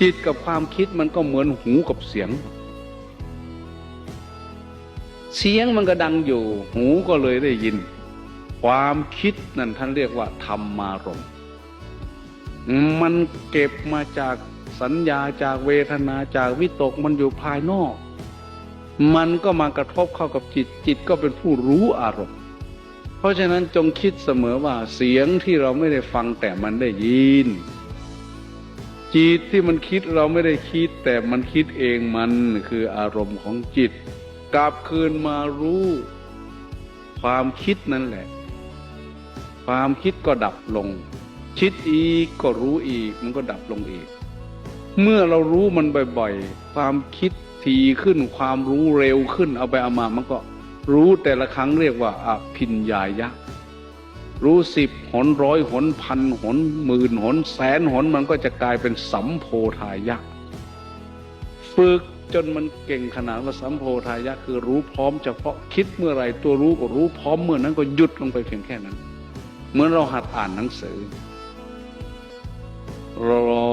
จิตกับความคิดมันก็เหมือนหูกับเสียง เสียงมันก็ดังอยู่ หูก็เลยได้ยิน ความคิดนั่นท่านเรียกว่าธรรมารมณ์มันเก็บมาจากสัญญาจากเวทนาจากวิตกมันอยู่ภายนอก มันก็มากระทบเข้ากับจิตจิตก็เป็นผู้รู้อารมณ์ เพราะฉะนั้นจงคิดเสมอว่าเสียงที่เราไม่ได้ฟังแต่มันได้ยิน จิตที่มันคิดเราไม่ได้คิด แต่มันคิดเองมันคืออารมณ์ของจิต กลับคืนมารู้ ความคิดนั่นแหละ ความคิดก็ดับลง คิดอีกก็รู้อีก มันก็ดับลงอีก เมื่อเรารู้มันบ่อยๆ ความคิดทีขึ้นความรู้เร็วขึ้นเอาไปเอามามันก็รู้แต่ละครั้งเรียกว่าอภิญญายะ รู้สิบหนร้อยหนพันหนหมื่นหนแสนหนมันก็จะกลายเป็นสัมโพธายะ ฝึกจนมันเก่งขนาดว่าสัมโพธายะ คือรู้พร้อมเฉพาะคิดเมื่อไรตัวรู้ก็รู้พร้อมเมื่อนั้นก็หยุดลงไปเพียงแค่นั้น เหมือนเราหัดอ่านหนังสือรอ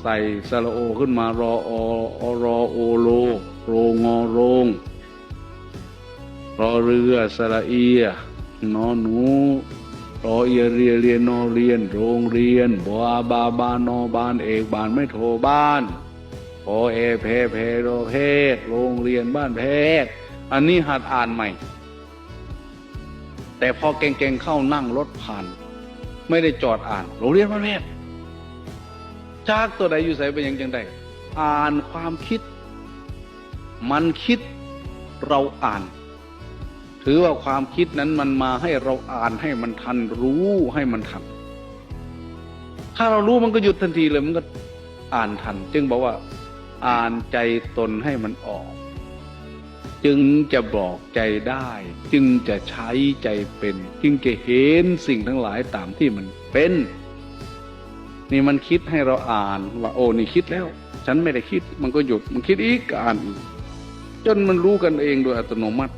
ใส่สระโอขึ้นมารอออรอโอโลโรงอโรงรอเรือสระเอียนอหนู รอเอเรียเรียนนอเรียน โรงเรียนบาบาบานนอบานเอกบานไม่โทบ้านพอเอเพเพโรเพศโรงเรียนบ้านเพศอันนี้หัดอ่านใหม่ แต่พอเก่งๆเข้านั่งรถผ่าน ไม่ได้จอดอ่าน โรงเรียนบ้านเพศจากตัวใดอยู่ใส่เป็นยังจังใดอ่านความคิด มันคิดเราอ่าน ถือว่าความคิดนั้นมันมาให้เราอ่านให้มันทันรู้ให้มันทัน ถ้าเรารู้มันก็หยุดทันทีเลยมันก็อ่านทัน จึงบอกว่า อ่านใจตนให้มันออก จึงจะบอกใจได้ จึงจะใช้ใจเป็น จึงจะเห็นสิ่งทั้งหลายตามที่มันเป็น นี่มันคิดให้เราอ่านว่าโอ้นี่คิดแล้ว ฉันไม่ได้คิด มันก็หยุดมันคิดอีกอ่าน จนมันรู้กันเองโดยอัตโนมัติ